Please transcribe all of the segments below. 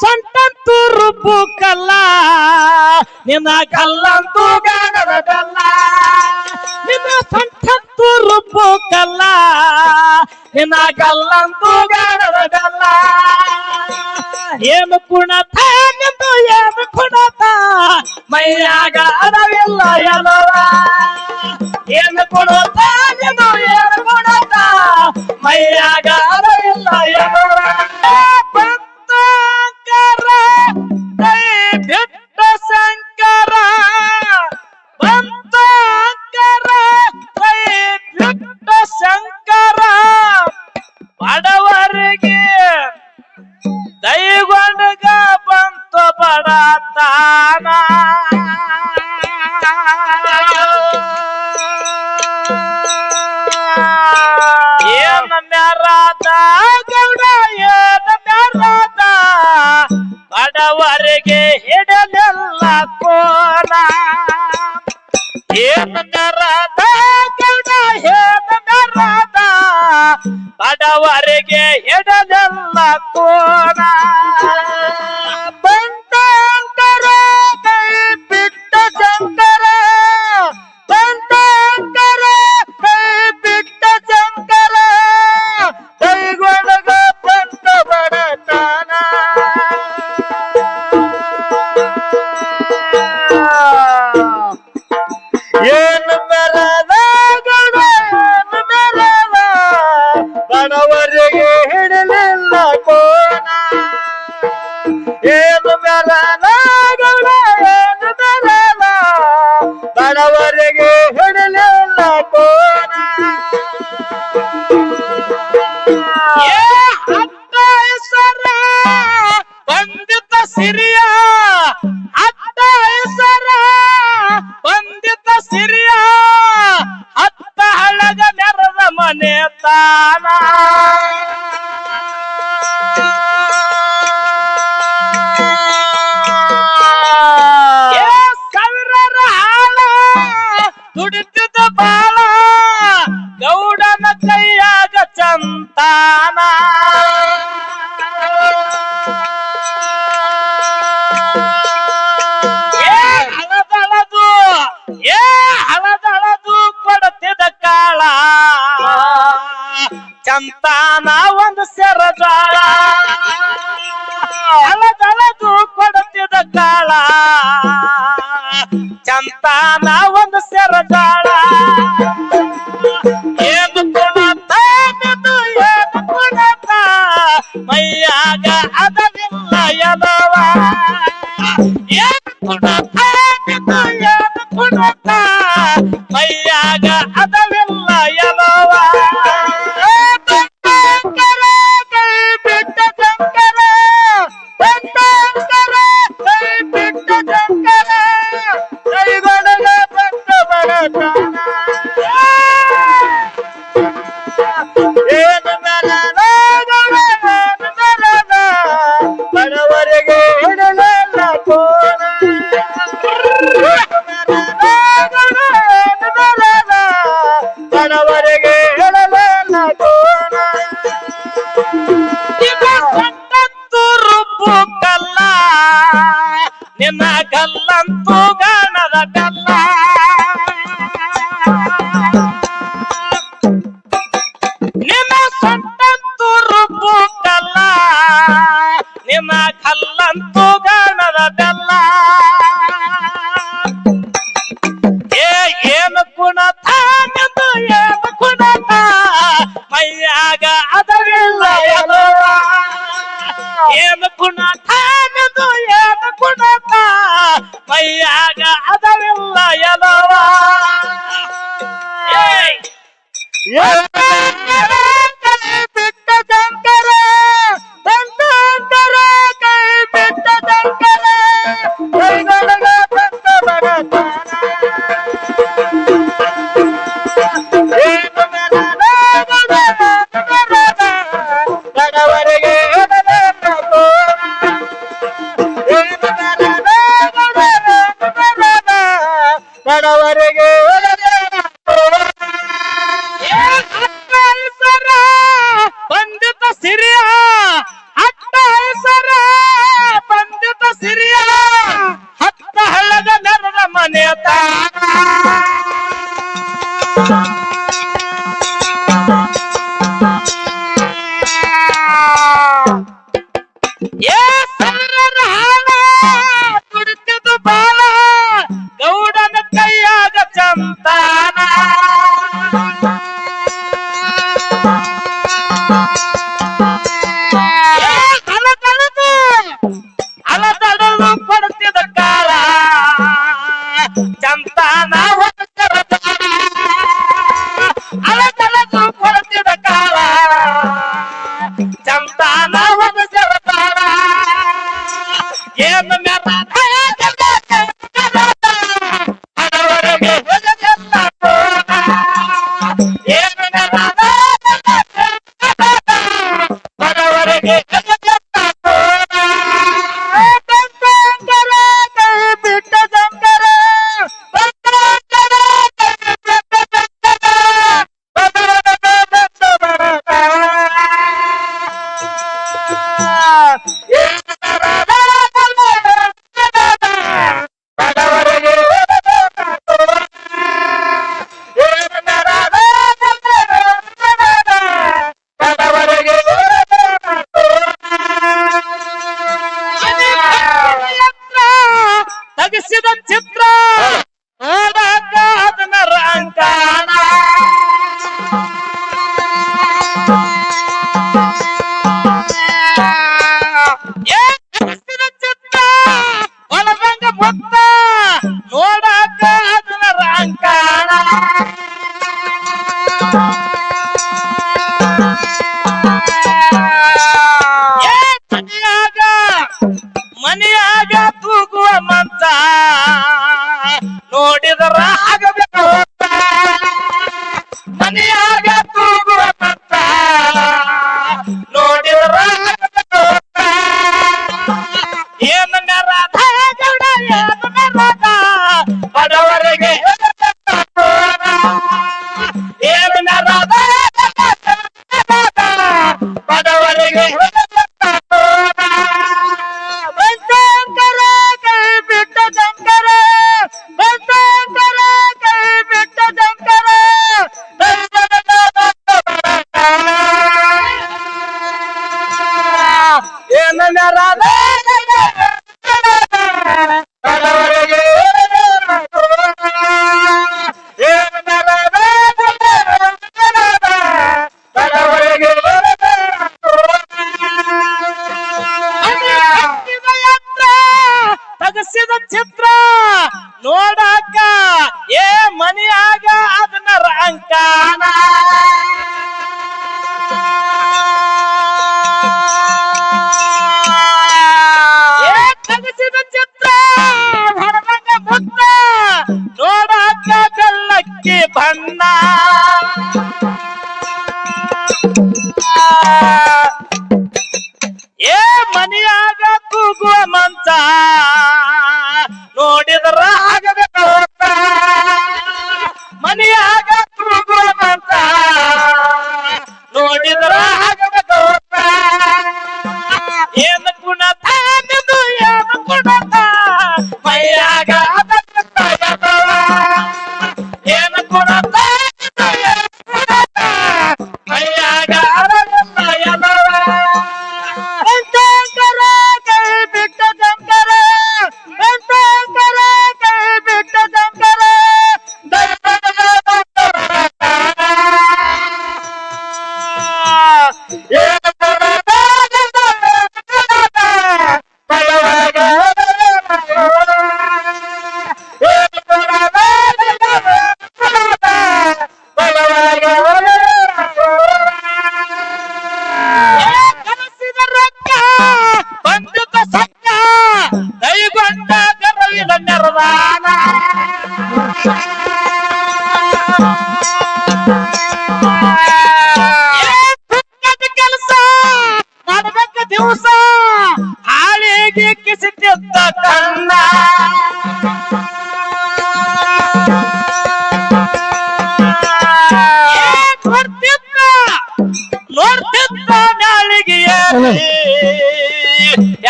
ಸೊಂಟಂತೂ ರುಬ್ಬು ಕಲ್ಲ. ನಿನ್ನ ಕಲ್ಲಂತೂ ಗಣದ ಬೆಲ್ಲ. ನಿನ್ನ ಸೊಂಟಂತೂ ರುಬ್ಬು ಕಲ್ಲ. ನಿನ್ನ ಕಲ್ಲಂತೂ ಗಣದ ಬೆಲ್ಲ. ಏನು ಕುಣತ, ನಿಂದು ಏನು ಕುಣತ? ಮೈಯಾಗ ಅಡವಿಲ್ಲ ಎಲ್ಲವ ಏನು ಕುಣತ, ನಿಂದು ಏನು ಕುಣತ? ಮೈಯಾಗ ಅಡ ಸಿರಿಯ ಅತ್ತ ಹೆಸರ ಬಂದಿದ್ದ ಸಿರಿಯ ಅತ್ತ ಹಳಗ ನೆರದ ಮನೆ ತಾನ. ಎಂತಾನ ಒಂದು ಸೆರದ ಕೊಡುತ್ತಿದ್ದ ಕಾಳ. ಚಂತಾನ খাল্লান তো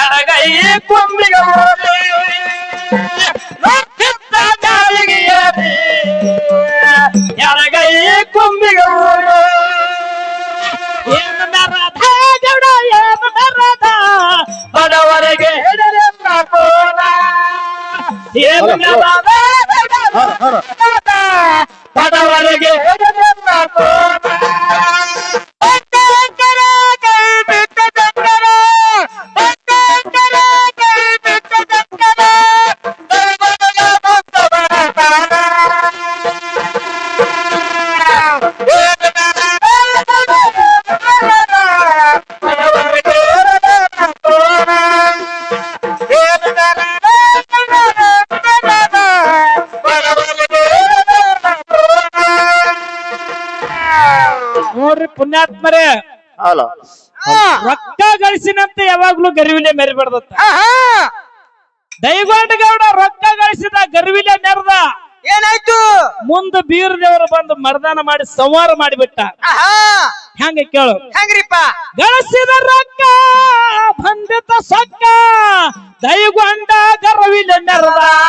ಎಡಗೈ ಕೊಂಬಿಗ ಗಾಳಿಗೆ ಎಡಗೈ ಕೊಂಬಿಗ ಏನು ಬೆರದ ಜಡ ಏನು ಬೆರದ ಬಡವರಿಗೆ ಹೆಡರೆ ಮಾಡೋಣ ಏನು ಬೆರದ ಬಡವರಿಗೆ ಗರಿವಿಲೆ ಮೆರಿಬಾರ್ದತ್ತ. ದೈವಾಟ ಗೌಡ ರೊಕ್ಕ ಗಳಿಸಿದ ಗರಿವಿಲೆ ಮೆರೆದ. ಏನಾಯ್ತು? ಮುಂದ ಬೀರ್ ದೇವರು ಬಂದು ಮರ್ದಾನ ಮಾಡಿ ಸಂವಾರ ಮಾಡಿಬಿಟ್ಟ. ಹೆಂಗ ಕೇಳು. ಹೆಂಗ್ರಿಪ್ಪ? ಗಳಿಸಿದ ರೊಕ್ಕ ಬಂದಿತ ಸೊಕ್ಕ ದೈಗೊಂಡ ಗರ್ವಿಲೆ ಮೆರದಾನ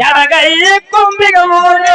ಎಡಗೈ ಕೊಂಬಿಗೆ ಊರಿ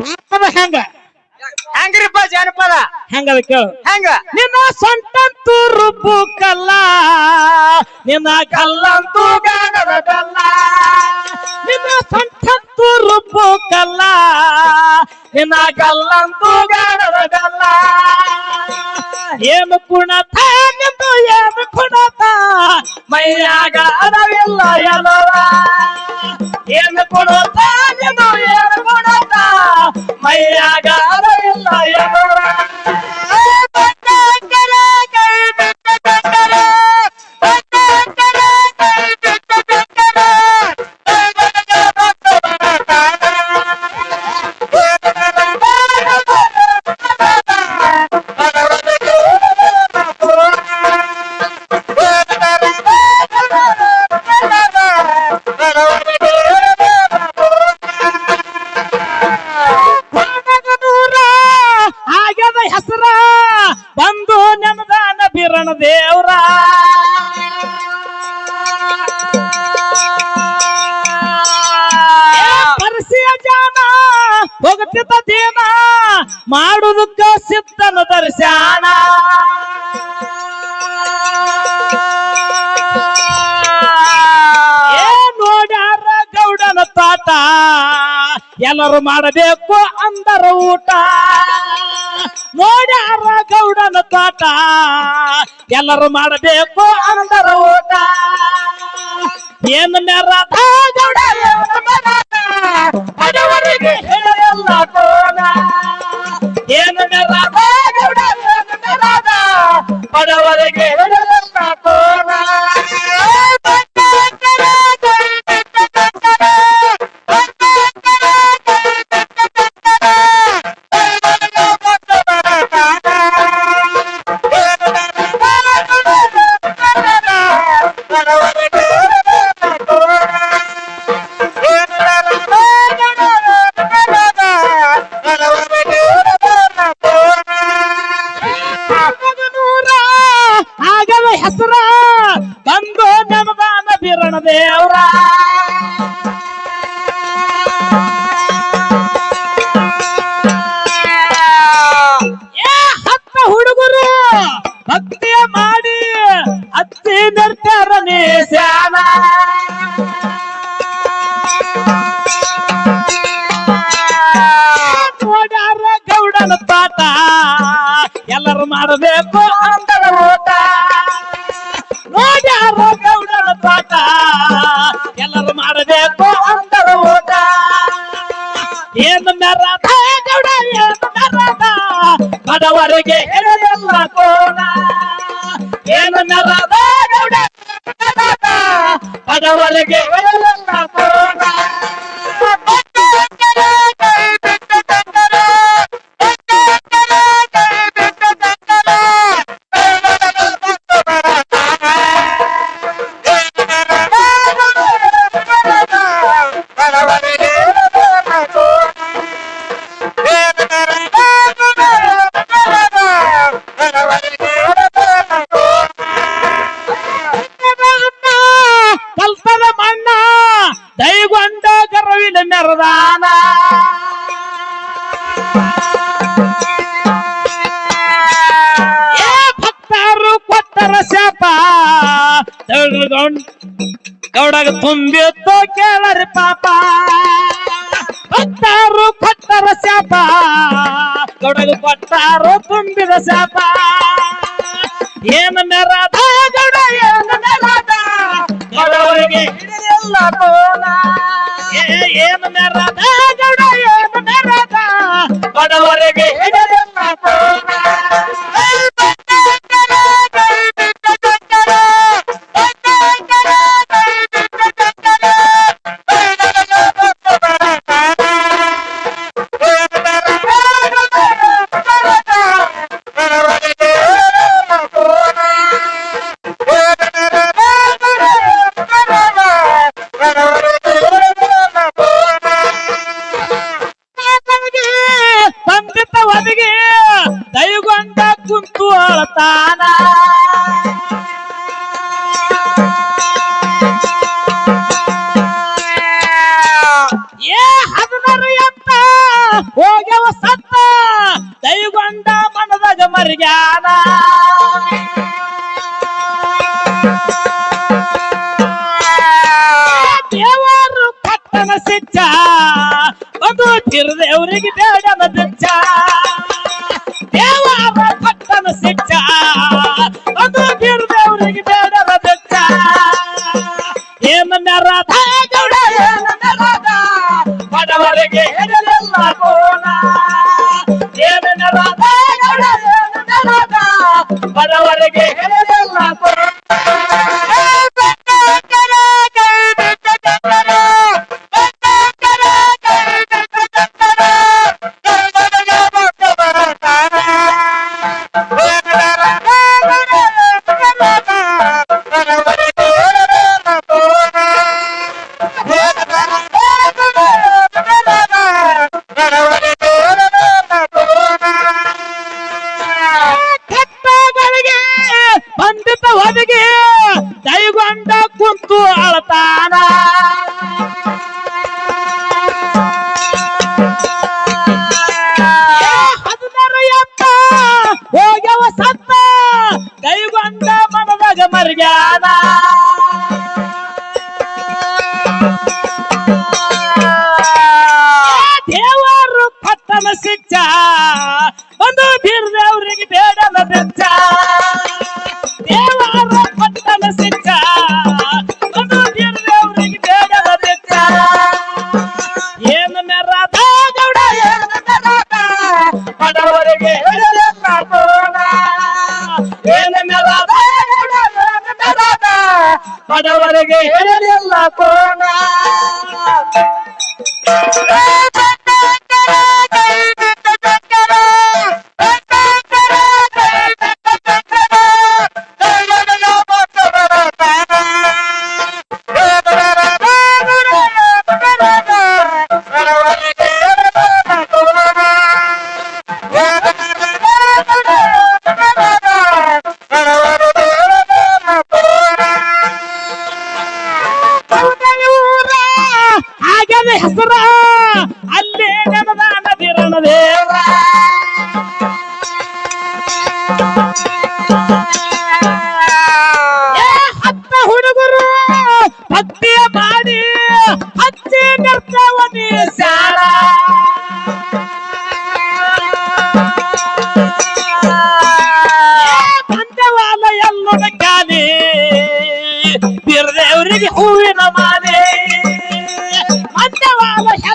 ಹೆಂಗ ಹೆಂಗ್ರಿಪ್ಪ ಜಾನಪದ? ಹೆಂಗದ ಕೇಳು ಹೆಂಗ? ನಿನ್ನ ಸಂತಂತು ರುಬ್ಬು ಕಲ್ಲ. ನಿನ್ನ ಕಲ್ಲಂತೂ ಗಾನದ ಬೆಲ್ಲ. ನಿನ್ನ ಸೊಂಟಂತೂ ರುಬ್ಬು ಕಲ್ಲ. ನಿನ್ನ ಕಲ್ಲಂತೂ ಗಾಗದ ಬೆಲ್ಲ ಏನು ಕುಣತ ನಿಂದು, ಏನು ಕುಣತ ಮೈಯಾಗ ಅಡವಿಲ್ಲ ಎಲ್ಲವ ಏನು ಎಲ್ಲರೂ ಮಾಡಬೇಕು ಅಂದರ ಊಟ. ನೋಡ್ಯಾರ ಗೌಡನ ತಾಟ. ಎಲ್ಲರೂ ಮಾಡಬೇಕು ಅಂದರ ಊಟ. ಏನು ಮೆರದ ಬಡವರಿಗೆ ಏನು ಮೆರದ ಬಡವರಿಗೆ ಹೇಳಲ್ಲ ತುಂಬೆತ್ತೋ ಕೇಳರಿ ಪಾಪ. ಕೊಟ್ಟಾರು ಕೊಟ್ಟರ ಶಾಪ. ಕೊಡಲು ಕೊಟ್ಟಾರು ತುಂಬಿದ ಶಾಪ. ಏನು ನೆರದ ಗೊಡ ಏನು ನೆರದ ಗೊಡವರಿಗೆ ಎಲ್ಲ ಕೋಲ. ಏನು ನೆರದ ಗೊಡ ಏನು ನೆರದ ಬಡವರಿಗೆ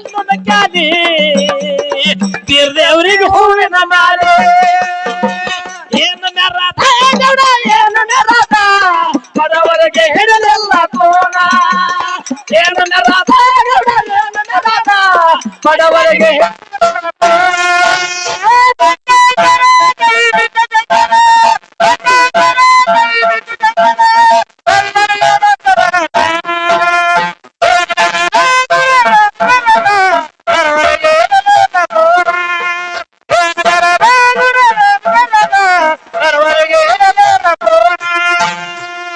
ಕ್ಯಾದಿ ದೇವ್ರಿಗೆ ಹೂವಿನ ಮಾಲೆ. ಏನು ಮೆರಾಟ ಏನು ಮೆರಾಟ ಬಡವರಿಗೆ ಹಿಡಲಿಲ್ಲ ಕೋಣ. ಏನು ಮೆರಾಟ ಏನು ಮೆರಾಟ ಬಡವರಿಗೆ